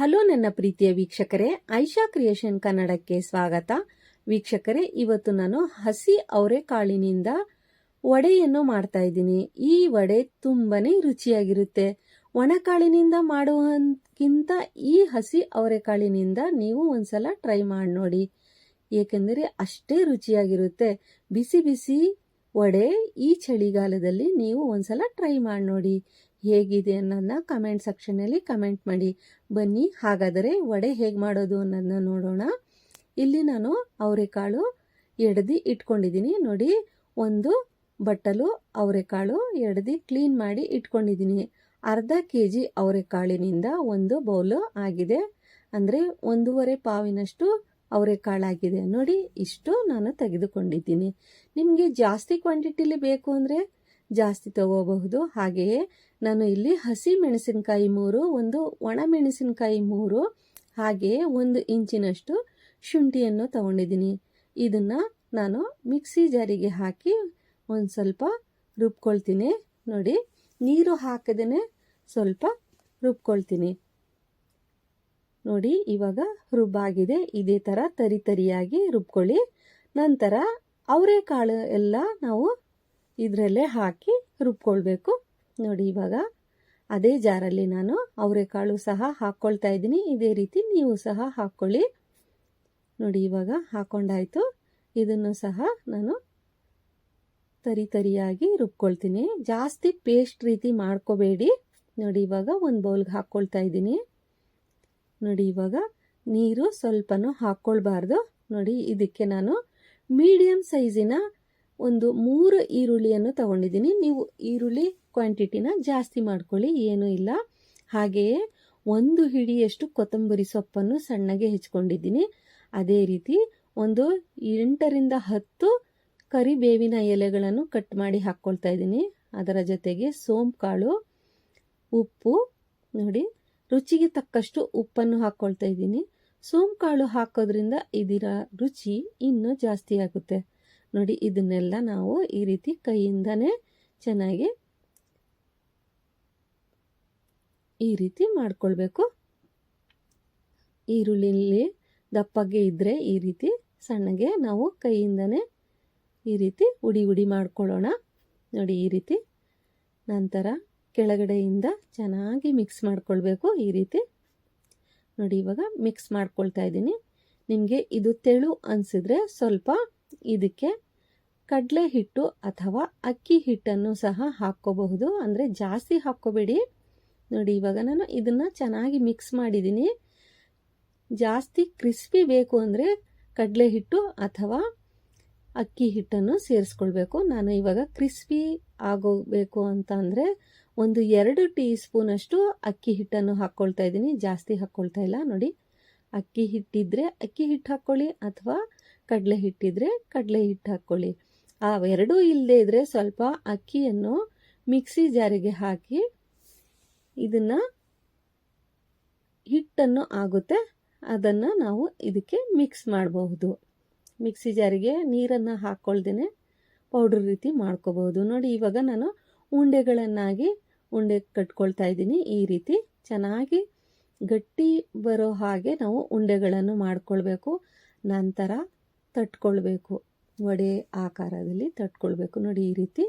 Hello ನನ್ನ ಪ್ರೀತಿಯ ವೀಕ್ಷಕರೇ, ಐಶಾ ಕ್ರಿಯೇಷನ್ ಕನ್ನಡಕ್ಕೆ ಸ್ವಾಗತ. ವೀಕ್ಷಕರೇ, ಇವತ್ತು ನಾನು ಹಸಿ ಅವರೆಕಾಳಿನಿಂದ ವಡೆಯನ್ನು ಮಾಡ್ತಾ ಇದ್ದೀನಿ. ಈ ವಡೆ ತುಂಬಾನೇ ರುಚಿಯಾಗಿರುತ್ತೆ. ಒಣಕಾಳಿನಿಂದ ಮಾಡುವಕ್ಕಿಂತ ಈ ಹಸಿ ಅವರೆಕಾಳಿನಿಂದ ನೀವು ಒಂದ್ಸಲ ಟ್ರೈ ಮಾಡಿ ನೋಡಿ. ಏಕೆಂದರೆ ಅಷ್ಟೇ ರುಚಿಯಾಗಿರುತ್ತೆ. ಬಿಸಿ ಬಿಸಿ ವಡೆ ಈ ಚಳಿಗಾಲದಲ್ಲಿ ನೀವು ಒಂದ್ಸಲ ಟ್ರೈ ಮಾಡಿ ನೋಡಿ. ಹೇಗಿದೆ ಅನ್ನೋದನ್ನ ಕಮೆಂಟ್ ಸೆಕ್ಷನಲ್ಲಿ ಕಮೆಂಟ್ ಮಾಡಿ. ಬನ್ನಿ, ಹಾಗಾದರೆ ವಡೆ ಹೇಗೆ ಮಾಡೋದು ಅನ್ನೋದನ್ನ ನೋಡೋಣ. ಇಲ್ಲಿ ನಾನು ಅವರೆಕಾಳು ಎಡ್ದು ಇಟ್ಕೊಂಡಿದ್ದೀನಿ. ನೋಡಿ, ಒಂದು ಬಟ್ಟಲು ಅವರೆಕಾಳು ಎಡ್ದು ಕ್ಲೀನ್ ಮಾಡಿ ಇಟ್ಕೊಂಡಿದ್ದೀನಿ. ಅರ್ಧ ಕೆ ಜಿ ಅವರೆಕಾಳಿನಿಂದ ಒಂದು ಬೌಲು ಆಗಿದೆ. ಅಂದರೆ ಒಂದೂವರೆ ಪಾವಿನಷ್ಟು ಅವರೆಕಾಳಾಗಿದೆ. ನೋಡಿ, ಇಷ್ಟು ನಾನು ತೆಗೆದುಕೊಂಡಿದ್ದೀನಿ. ನಿಮಗೆ ಜಾಸ್ತಿ ಕ್ವಾಂಟಿಟಿಲಿ ಬೇಕು ಅಂದರೆ ಜಾಸ್ತಿ ತಗೋಬಹುದು. ಹಾಗೆಯೇ ನಾನು ಇಲ್ಲಿ ಹಸಿ ಮೆಣಸಿನಕಾಯಿ ಮೂರು, ಒಂದು ಒಣ ಮೆಣಸಿನಕಾಯಿ ಮೂರು ಹಾಗೆಯೇ ಒಂದು ಇಂಚಿನಷ್ಟು ಶುಂಠಿಯನ್ನು ತಗೊಂಡಿದ್ದೀನಿ. ಇದನ್ನು ನಾನು ಮಿಕ್ಸಿ ಜಾರಿಗೆ ಹಾಕಿ ಒಂದು ಸ್ವಲ್ಪ ರುಬ್ಕೊಳ್ತೀನಿ. ನೋಡಿ, ನೀರು ಹಾಕದೇ ಸ್ವಲ್ಪ ರುಬ್ಕೊಳ್ತೀನಿ. ನೋಡಿ, ಇವಾಗ ರುಬ್ಬಾಗಿದೆ. ಇದೇ ಥರ ತರಿ ತರಿಯಾಗಿ ರುಬ್ಕೊಳ್ಳಿ. ನಂತರ ಅವರೆಕಾಳು ಎಲ್ಲ ನಾವು ಇದರಲ್ಲೇ ಹಾಕಿ ರುಬ್ಕೊಳ್ಬೇಕು. ನೋಡಿ, ಇವಾಗ ಅದೇ ಜಾರಲ್ಲಿ ನಾನು ಅವರೆಕಾಳು ಸಹ ಹಾಕ್ಕೊಳ್ತಾ ಇದ್ದೀನಿ. ಇದೇ ರೀತಿ ನೀವು ಸಹ ಹಾಕ್ಕೊಳ್ಳಿ ನೋಡಿ, ಇವಾಗ ಹಾಕ್ಕೊಂಡಾಯಿತು ಇದನ್ನು ಸಹ ನಾನು ತರಿ ತರಿಯಾಗಿ ರುಬ್ಕೊಳ್ತೀನಿ. ಜಾಸ್ತಿ ಪೇಸ್ಟ್ ರೀತಿ ಮಾಡ್ಕೋಬೇಡಿ. ನೋಡಿ, ಇವಾಗ ಒಂದು ಬೌಲ್ಗೆ ಹಾಕ್ಕೊಳ್ತಾ ಇದ್ದೀನಿ. ನೋಡಿ, ಇವಾಗ ನೀರು ಸ್ವಲ್ಪನೂ ಹಾಕ್ಕೊಳ್ಬಾರ್ದು ನೋಡಿ, ಇದಕ್ಕೆ ನಾನು ಮೀಡಿಯಮ್ ಸೈಜಿನ ಒಂದು ಮೂರು ಈರುಳ್ಳಿಯನ್ನು ತಗೊಂಡಿದ್ದೀನಿ. ನೀವು ಈರುಳ್ಳಿ ಕ್ವಾಂಟಿಟಿನ ಜಾಸ್ತಿ ಮಾಡ್ಕೊಳ್ಳಿ, ಏನೂ ಇಲ್ಲ. ಹಾಗೆಯೇ ಒಂದು ಹಿಡಿಯಷ್ಟು ಕೊತ್ತಂಬರಿ ಸೊಪ್ಪನ್ನು ಸಣ್ಣಗೆ ಹೆಚ್ಕೊಂಡಿದ್ದೀನಿ. ಅದೇ ರೀತಿ ಒಂದು ಎಂಟರಿಂದ ಹತ್ತು ಕರಿಬೇವಿನ ಎಲೆಗಳನ್ನು ಕಟ್ ಮಾಡಿ ಹಾಕ್ಕೊಳ್ತಾ ಇದ್ದೀನಿ. ಅದರ ಜೊತೆಗೆ ಸೋಂಪು ಕಾಳು ಉಪ್ಪು, ನೋಡಿ, ರುಚಿಗೆ ತಕ್ಕಷ್ಟು ಉಪ್ಪನ್ನು ಹಾಕ್ಕೊಳ್ತಾ ಇದ್ದೀನಿ. ಸೋಂಪು ಕಾಳು ಹಾಕೋದ್ರಿಂದ ಇದರ ರುಚಿ ಇನ್ನೂ ಜಾಸ್ತಿ ಆಗುತ್ತೆ. ನೋಡಿ, ಇದನ್ನೆಲ್ಲ ನಾವು ಈ ರೀತಿ ಕೈಯಿಂದನೇ ಚೆನ್ನಾಗಿ ಈ ರೀತಿ ಮಾಡ್ಕೊಳ್ಬೇಕು. ಈರುಳ್ಳಿಲಿ ದಪ್ಪಗೆ ಇದ್ದರೆ ಈ ರೀತಿ ಸಣ್ಣಗೆ ನಾವು ಕೈಯಿಂದನೇ ಈ ರೀತಿ ಉಡಿ ಉಡಿ ಮಾಡ್ಕೊಳ್ಳೋಣ. ನೋಡಿ, ಈ ರೀತಿ ನಂತರ ಕೆಳಗಡೆಯಿಂದ ಚೆನ್ನಾಗಿ ಮಿಕ್ಸ್ ಮಾಡ್ಕೊಳ್ಬೇಕು ಈ ರೀತಿ. ನೋಡಿ, ಇವಾಗ ಮಿಕ್ಸ್ ಮಾಡ್ಕೊಳ್ತಾ ಇದ್ದೀನಿ. ನಿಮಗೆ ಇದು ತೆಳು ಅನಿಸಿದ್ರೆ ಸ್ವಲ್ಪ ಇದಕ್ಕೆ ಕಡಲೆ ಹಿಟ್ಟು ಅಥವಾ ಅಕ್ಕಿ ಹಿಟ್ಟನ್ನು ಸಹ ಹಾಕ್ಕೋಬಹುದು. ಅಂದರೆ ಜಾಸ್ತಿ ಹಾಕ್ಕೋಬೇಡಿ. ನೋಡಿ, ಇವಾಗ ನಾನು ಇದನ್ನು ಚೆನ್ನಾಗಿ ಮಿಕ್ಸ್ ಮಾಡಿದ್ದೀನಿ. ಜಾಸ್ತಿ ಕ್ರಿಸ್ಪಿ ಬೇಕು ಅಂದರೆ ಕಡಲೆ ಹಿಟ್ಟು ಅಥವಾ ಅಕ್ಕಿ ಹಿಟ್ಟನ್ನು ಸೇರಿಸ್ಕೊಳ್ಬೇಕು. ನಾನು ಇವಾಗ ಕ್ರಿಸ್ಪಿ ಆಗೋಬೇಕು ಅಂತ ಅಂದರೆ ಒಂದು ಎರಡು ಟೀ ಸ್ಪೂನಷ್ಟು ಅಕ್ಕಿ ಹಿಟ್ಟನ್ನು ಹಾಕ್ಕೊಳ್ತಾ ಇದ್ದೀನಿ. ಜಾಸ್ತಿ ಹಾಕ್ಕೊಳ್ತಾ ಇಲ್ಲ. ನೋಡಿ, ಅಕ್ಕಿ ಹಿಟ್ಟಿದ್ರೆ ಅಕ್ಕಿ ಹಿಟ್ಟು ಹಾಕ್ಕೊಳ್ಳಿ ಅಥವಾ ಕಡಲೆ ಹಿಟ್ಟಿದ್ರೆ ಕಡಲೆ ಹಿಟ್ಟು ಹಾಕ್ಕೊಳ್ಳಿ ಆ ಎರಡೂ ಇಲ್ಲದೆ ಇದ್ದರೆ ಸ್ವಲ್ಪ ಅಕ್ಕಿಯನ್ನು ಮಿಕ್ಸಿ ಜಾರಿಗೆ ಹಾಕಿ ಇದನ್ನು ಹಿಟ್ಟನ್ನು ಆಗುತ್ತೆ. ಅದನ್ನು ನಾವು ಇದಕ್ಕೆ ಮಿಕ್ಸ್ ಮಾಡಬಹುದು. ಮಿಕ್ಸಿ ಜಾರಿಗೆ ನೀರನ್ನು ಹಾಕ್ಕೊಳ್ದೇ ಪೌಡ್ರ್ ರೀತಿ ಮಾಡ್ಕೋಬಹುದು. ನೋಡಿ, ಇವಾಗ ನಾನು ಉಂಡೆಗಳನ್ನಾಗಿ ಉಂಡೆ ಕಟ್ಕೊಳ್ತಾ ಇದ್ದೀನಿ. ಈ ರೀತಿ ಚೆನ್ನಾಗಿ ಗಟ್ಟಿ ಬರೋ ಹಾಗೆ ನಾವು ಉಂಡೆಗಳನ್ನು ಮಾಡ್ಕೊಳ್ಬೇಕು. ನಂತರ ತಟ್ಕೊಳ್ಬೇಕು. ವಡೆ ಆಕಾರದಲ್ಲಿ ತಟ್ಕೊಳ್ಬೇಕು. ನೋಡಿ ಈ ರೀತಿ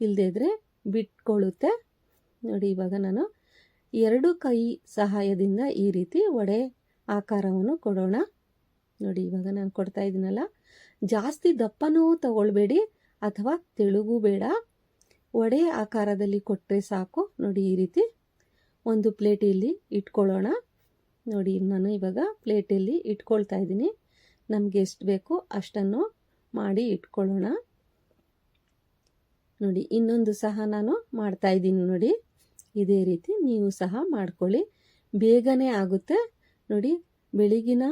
ಇಲ್ಲದೇ ಇದ್ದರೆ ಬಿಟ್ಕೊಳ್ಳುತ್ತೆ ನೋಡಿ ಇವಾಗ ನಾನು ಎರಡು ಕೈ ಸಹಾಯದಿಂದ ಈ ರೀತಿ ವಡೆ ಆಕಾರವನ್ನು ಕೊಡೋಣ. ನೋಡಿ ಇವಾಗ ನಾನು ಕೊಡ್ತಾ ಇದ್ದೀನಲ್ಲ. ಜಾಸ್ತಿ ದಪ್ಪನೂ ತಗೊಳ್ಬೇಡಿ ಅಥವಾ ತೆಳುಗೂ ಬೇಡ. ವಡೆ ಆಕಾರದಲ್ಲಿ ಕೊಟ್ಟರೆ ಸಾಕು. ನೋಡಿ ಈ ರೀತಿ ಒಂದು ಪ್ಲೇಟಲ್ಲಿ ಇಟ್ಕೊಳ್ಳೋಣ. ನೋಡಿ ನಾನು ಇವಾಗ ಪ್ಲೇಟಲ್ಲಿ ಇಟ್ಕೊಳ್ತಾ ಇದ್ದೀನಿ. ನಮಗೆ ಎಷ್ಟು ಬೇಕು ಅಷ್ಟನ್ನು ಮಾಡಿ ಇಟ್ಕೊಳ್ಳೋಣ. ನೋಡಿ, ಇನ್ನೊಂದು ಸಹ ನಾನು ಮಾಡ್ತಾ ಇದ್ದೀನಿ ನೋಡಿ. ಇದೇ ರೀತಿ ನೀವು ಸಹ ಮಾಡ್ಕೊಳ್ಳಿ. ಬೇಗನೆ ಆಗುತ್ತೆ. ನೋಡಿ, ಬೆಳಗಿನ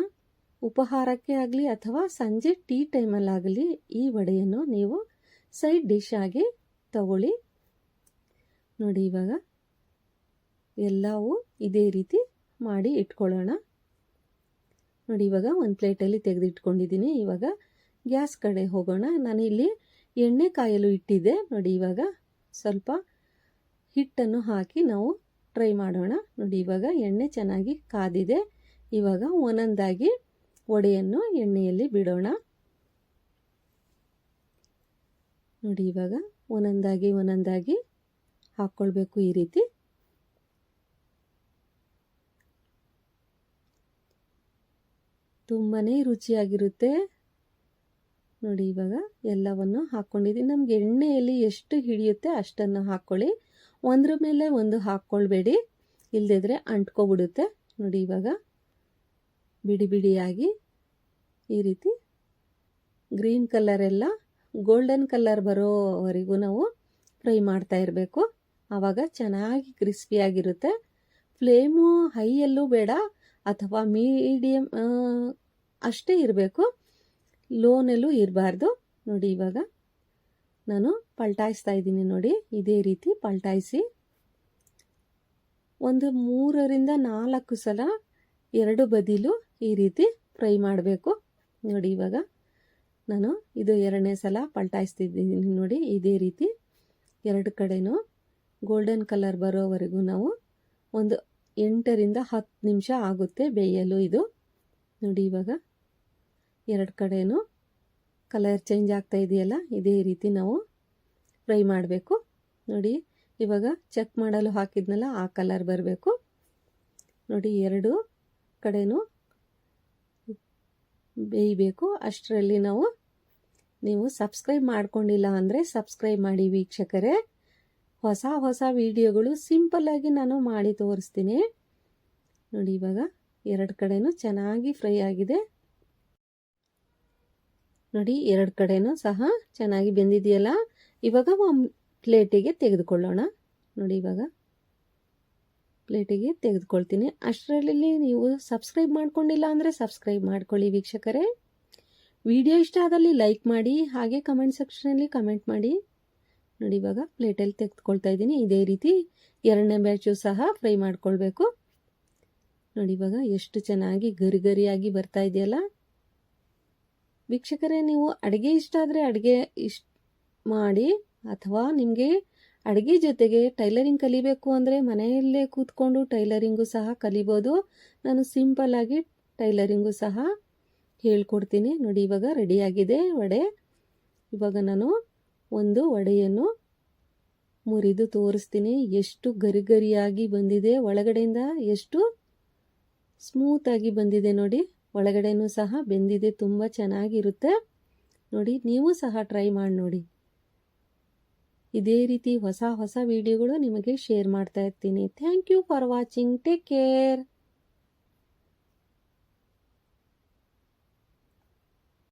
ಉಪಹಾರಕ್ಕೆ ಆಗಲಿ ಅಥವಾ ಸಂಜೆ ಟೀ ಟೈಮಲ್ಲಾಗಲಿ ಈ ವಡೆಯನ್ನು ನೀವು ಸೈಡ್ ಡಿಶ್ ಆಗಿ ತಗೊಳ್ಳಿ. ನೋಡಿ, ಇವಾಗ ಎಲ್ಲವೂ ಇದೇ ರೀತಿ ಮಾಡಿ ಇಟ್ಕೊಳ್ಳೋಣ. ನೋಡಿ, ಇವಾಗ ಒಂದು ಪ್ಲೇಟಲ್ಲಿ ತೆಗೆದಿಟ್ಕೊಂಡಿದ್ದೀನಿ. ಇವಾಗ ಗ್ಯಾಸ್ ಕಡೆ ಹೋಗೋಣ. ನಾನು ಇಲ್ಲಿ ಎಣ್ಣೆ ಕಾಯಲು ಇಟ್ಟಿದ್ದೆ. ನೋಡಿ, ಇವಾಗ ಸ್ವಲ್ಪ ಹಿಟ್ಟನ್ನು ಹಾಕಿ ನಾವು ಟ್ರೈ ಮಾಡೋಣ. ನೋಡಿ, ಇವಾಗ ಎಣ್ಣೆ ಚೆನ್ನಾಗಿ ಕಾದಿದೆ. ಇವಾಗ ಒಂದೊಂದಾಗಿ ವಡೆಯನ್ನು ಎಣ್ಣೆಯಲ್ಲಿ ಬಿಡೋಣ. ನೋಡಿ, ಇವಾಗ ಒಂದೊಂದಾಗಿ ಒಂದೊಂದಾಗಿ ಹಾಕ್ಕೊಳ್ಬೇಕು ಈ ರೀತಿ. ತುಂಬಾ ರುಚಿಯಾಗಿರುತ್ತೆ. ನೋಡಿ ಇವಾಗ ಎಲ್ಲವನ್ನು ಹಾಕ್ಕೊಂಡಿದ್ದೀನಿ ನಮಗೆ ಎಣ್ಣೆಯಲ್ಲಿ ಎಷ್ಟು ಹಿಡಿಯುತ್ತೆ ಅಷ್ಟನ್ನು ಹಾಕ್ಕೊಳ್ಳಿ ಒಂದ್ರ ಮೇಲೆ ಒಂದು ಹಾಕ್ಕೊಳ್ಬೇಡಿ ಇಲ್ಲದಿದ್ರೆ ಅಂಟ್ಕೊಬಿಡುತ್ತೆ. ನೋಡಿ ಇವಾಗ ಬಿಡಿ ಬಿಡಿಯಾಗಿ ಈ ರೀತಿ ಗ್ರೀನ್ ಕಲರ್ ಎಲ್ಲ, ಗೋಲ್ಡನ್ ಕಲರ್ ಬರೋವರೆಗೂ ನಾವು ಫ್ರೈ ಮಾಡ್ತಾ ಇರಬೇಕು. ಆವಾಗ ಚೆನ್ನಾಗಿ ಕ್ರಿಸ್ಪಿಯಾಗಿರುತ್ತೆ. ಫ್ಲೇಮು ಹೈಯಲ್ಲೂ ಬೇಡ. ಅಥವಾ ಮೀಡಿಯಮ್ ಅಷ್ಟೇ ಇರಬೇಕು. ಲೋನಲ್ಲೂ ಇರಬಾರ್ದು. ನೋಡಿ ಇವಾಗ ನಾನು ಪಲ್ಟಾಯಿಸ್ತಾ ಇದ್ದೀನಿ ನೋಡಿ. ಇದೇ ರೀತಿ ಪಲ್ಟಾಯಿಸಿ. ಒಂದು ಮೂರರಿಂದ ನಾಲ್ಕು ಸಲ ಎರಡು ಬದಿಲು ಈ ರೀತಿ ಫ್ರೈ ಮಾಡಬೇಕು. ನೋಡಿ ಇವಾಗ ನಾನು ಇದು ಎರಡನೇ ಸಲ ಪಲ್ಟಾಯಿಸ್ತಿದ್ದೀನಿ ನೋಡಿ. ಇದೇ ರೀತಿ ಎರಡು ಕಡೆನೂ ಗೋಲ್ಡನ್ ಕಲರ್ ಬರೋವರೆಗೂ ನಾವು ಒಂದು ಎಂಟರಿಂದ ಹತ್ತು ನಿಮಿಷ ಆಗುತ್ತೆ ಬೇಯಲು ಇದು. ನೋಡಿ ಇವಾಗ ಎರಡು ಕಡೆಯೂ ಕಲರ್ ಚೇಂಜ್ ಆಗ್ತಾ ಇದೆಯಲ್ಲ, ಇದೇ ರೀತಿ ನಾವು ಫ್ರೈ ಮಾಡಬೇಕು. ನೋಡಿ ಇವಾಗ ಚೆಕ್ ಮಾಡಲು ಹಾಕಿದ್ನಲ್ಲ, ಆ ಕಲರ್ ಬರಬೇಕು. ನೋಡಿ ಎರಡು ಕಡೆನೂ ಬೇಯಬೇಕು. ಅಷ್ಟರಲ್ಲಿ ನಾವು, ನೀವು ಸಬ್ಸ್ಕ್ರೈಬ್ ಮಾಡ್ಕೊಂಡಿಲ್ಲ ಅಂದರೆ ಸಬ್ಸ್ಕ್ರೈಬ್ ಮಾಡಿ ವೀಕ್ಷಕರೇ. ಹೊಸ ಹೊಸ ವಿಡಿಯೋಗಳು ಸಿಂಪಲ್ಲಾಗಿ ನಾನು ಮಾಡಿ ತೋರಿಸ್ತೀನಿ. ನೋಡಿ, ಇವಾಗ ಎರಡು ಕಡೆನೂ ಚೆನ್ನಾಗಿ ಫ್ರೈ ಆಗಿದೆ. ನೋಡಿ, ಎರಡು ಕಡೆನೂ ಸಹ ಚೆನ್ನಾಗಿ ಬೆಂದಿದೆಯಲ್ಲ? ಇವಾಗ ಒಂದು ಪ್ಲೇಟಿಗೆ ತೆಗೆದುಕೊಳ್ಳೋಣ. ನೋಡಿ, ಇವಾಗ ಪ್ಲೇಟಿಗೆ ತೆಗೆದುಕೊಳ್ತೀನಿ. ಅಷ್ಟರಲ್ಲಿ ನೀವು ಸಬ್ಸ್ಕ್ರೈಬ್ ಮಾಡ್ಕೊಂಡಿಲ್ಲ ಅಂದರೆ ಸಬ್ಸ್ಕ್ರೈಬ್ ಮಾಡ್ಕೊಳ್ಳಿ ವೀಕ್ಷಕರೇ. ವಿಡಿಯೋ ಇಷ್ಟ ಆದಲ್ಲಿ ಲೈಕ್ ಮಾಡಿ, ಹಾಗೆ ಕಮೆಂಟ್ ಸೆಕ್ಷನಲ್ಲಿ ಕಮೆಂಟ್ ಮಾಡಿ. ನೋಡಿ, ಇವಾಗ ಪ್ಲೇಟಲ್ಲಿ ತೆಗೆದುಕೊಳ್ತಾ ಇದ್ದೀನಿ. ಇದೇ ರೀತಿ ಎರಡನೇ ಬ್ಯಾಚು ಸಹ ಫ್ರೈ ಮಾಡ್ಕೊಳ್ಬೇಕು. ನೋಡಿ, ಇವಾಗ ಎಷ್ಟು ಚೆನ್ನಾಗಿ ಗರಿ ಗರಿಯಾಗಿ ಬರ್ತಾ ಇದೆಯಲ್ಲ. ವೀಕ್ಷಕರೇ, ನೀವು ಅಡುಗೆ ಇಷ್ಟ ಆದರೆ ಅಡುಗೆ ಇಷ್ಟ ಮಾಡಿ ಅಥವಾ ನಿಮಗೆ ಅಡುಗೆ ಜೊತೆಗೆ ಟೈಲರಿಂಗ್ ಕಲಿಬೇಕು ಅಂದರೆ ಮನೆಯಲ್ಲೇ ಕೂತ್ಕೊಂಡು ಟೈಲರಿಂಗು ಸಹ ಕಲಿಬೋದು. ನಾನು ಸಿಂಪಲ್ಲಾಗಿ ಟೈಲರಿಂಗು ಸಹ ಹೇಳ್ಕೊಡ್ತೀನಿ. ನೋಡಿ, ಇವಾಗ ರೆಡಿಯಾಗಿದೆ ವಡೆ. ಇವಾಗ ನಾನು ಒಂದು ವಡೆಯನ್ನು ಮುರಿದು ತೋರಿಸ್ತೀನಿ. ಎಷ್ಟು ಗರಿ ಗರಿಯಾಗಿ ಬಂದಿದೆ, ಒಳಗಡೆಯಿಂದ ಎಷ್ಟು ಸ್ಮೂತಾಗಿ ಬಂದಿದೆ ನೋಡಿ. ಒಳಗಡೆನೂ ಸಹ ಬೆಂದಿದೆ, ತುಂಬ ಚೆನ್ನಾಗಿರುತ್ತೆ. ನೋಡಿ, ನೀವು ಸಹ ಟ್ರೈ ಮಾಡಿ ನೋಡಿ. ಇದೇ ರೀತಿ ಹೊಸ ಹೊಸ ವಿಡಿಯೋಗಳು ನಿಮಗೆ ಶೇರ್ ಮಾಡ್ತಾ ಇರ್ತೀನಿ. Thank you for watching take care